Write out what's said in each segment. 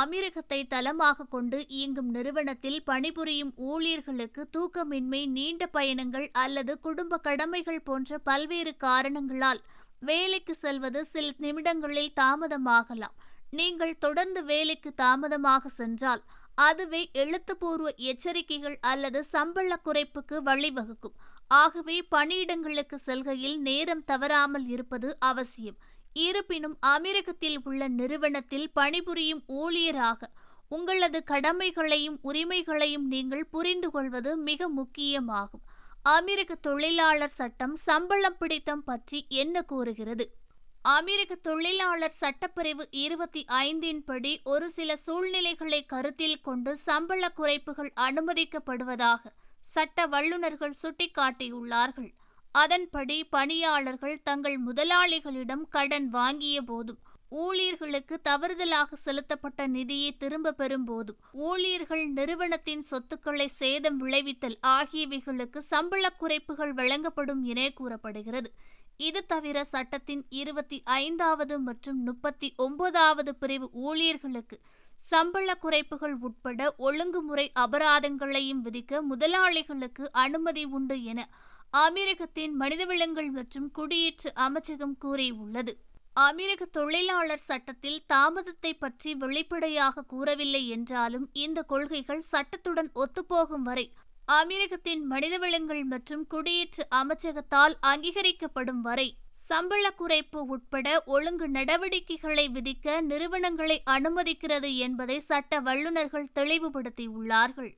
அமீரகத்தை தளமாக கொண்டு இயங்கும் நிறுவனத்தில் பணிபுரியும் ஊழியர்களுக்கு தூக்கமின்மை நீண்ட பயணங்கள் அல்லது குடும்ப கடமைகள் போன்ற பல்வேறு காரணங்களால் வேலைக்கு செல்வது சில நிமிடங்களில் தாமதமாகலாம். நீங்கள் தொடர்ந்து வேலைக்கு தாமதமாக சென்றால் அதுவே எழுத்துப்பூர்வ எச்சரிக்கைகள் அல்லது சம்பள குறைப்புக்கு வழிவகுக்கும். ஆகவே பணியிடங்களுக்கு செல்கையில் நேரம் தவறாமல் இருப்பது அவசியம். இருப்பினும் அமெரிக்கத்தில் உள்ள நிறுவனத்தில் பணிபுரியும் ஊழியராக உங்களது கடமைகளையும் உரிமைகளையும் நீங்கள் புரிந்து கொள்வது மிக முக்கியமாகும். அமெரிக்க தொழிலாளர் சட்டம் சம்பளம் பிடித்தம் பற்றி என்ன கூறுகிறது? அமெரிக்க தொழிலாளர் சட்டப்பிரிவு இருபத்தி ஐந்தின் படி ஒரு சில சூழ்நிலைகளை கருத்தில் கொண்டு சம்பள குறைப்புகள் அனுமதிக்கப்படுவதாக சட்ட வல்லுநர்கள் சுட்டிக்காட்டியுள்ளார்கள். அதன்படி பணியாளர்கள் தங்கள் முதலாளிகளிடம் கடன் வாங்கிய போதும் ஊழியர்களுக்கு தவறுதலாக செலுத்தப்பட்ட நிதியை திரும்ப பெறும் போதும் ஊழியர்கள் நிறுவனத்தின் சொத்துக்களை சேதம் விளைவித்தல் ஆகியவைகளுக்கு சம்பள குறைப்புகள் வழங்கப்படும் என கூறப்படுகிறது. இது தவிர சட்டத்தின் இருபத்தி ஐந்தாவது மற்றும் முப்பத்தி ஒன்பதாவது பிரிவு ஊழியர்களுக்கு சம்பள குறைப்புகள் உட்பட ஒழுங்குமுறை அபராதங்களையும் விதிக்க முதலாளிகளுக்கு அனுமதி உண்டு என அமெரிக்கத்தின் மனிதவளங்கள் மற்றும் குடியேற்ற அமைச்சகம் கூறியுள்ளது. அமெரிக்க தொழிலாளர் சட்டத்தில் தாமதத்தை பற்றி வெளிப்படையாக கூறவில்லை என்றாலும் இந்த கொள்கைகள் சட்டத்துடன் ஒத்துப்போகும் வரை அமெரிக்கத்தின் மனிதவளங்கள் மற்றும் குடியேற்ற அமைச்சகத்தால் அங்கீகரிக்கப்படும் வரை சம்பள குறைப்பு உட்பட ஒழுங்கு நடவடிக்கைகளை விதிக்க நிறுவனங்களை அனுமதிக்கிறது என்பதை சட்ட வல்லுநர்கள் தெளிவுபடுத்தியுள்ளார்கள்.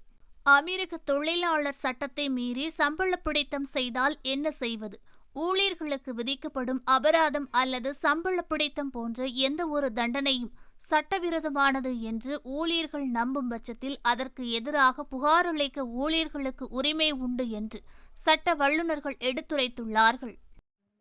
அமெரிக்க தொழிலாளர் சட்டத்தை மீறி சம்பள பிடித்தம் செய்தால் என்ன செய்வது? ஊழியர்களுக்கு விதிக்கப்படும் அபராதம் அல்லது சம்பள பிடித்தம் போன்ற எந்த ஒரு தண்டனையும் சட்டவிரோதமானது என்று ஊழியர்கள் நம்பும் பட்சத்தில் அதற்கு எதிராக புகார் அளிக்க ஊழியர்களுக்கு உரிமை உண்டு என்று சட்ட வல்லுநர்கள் எடுத்துரைத்துள்ளார்கள்.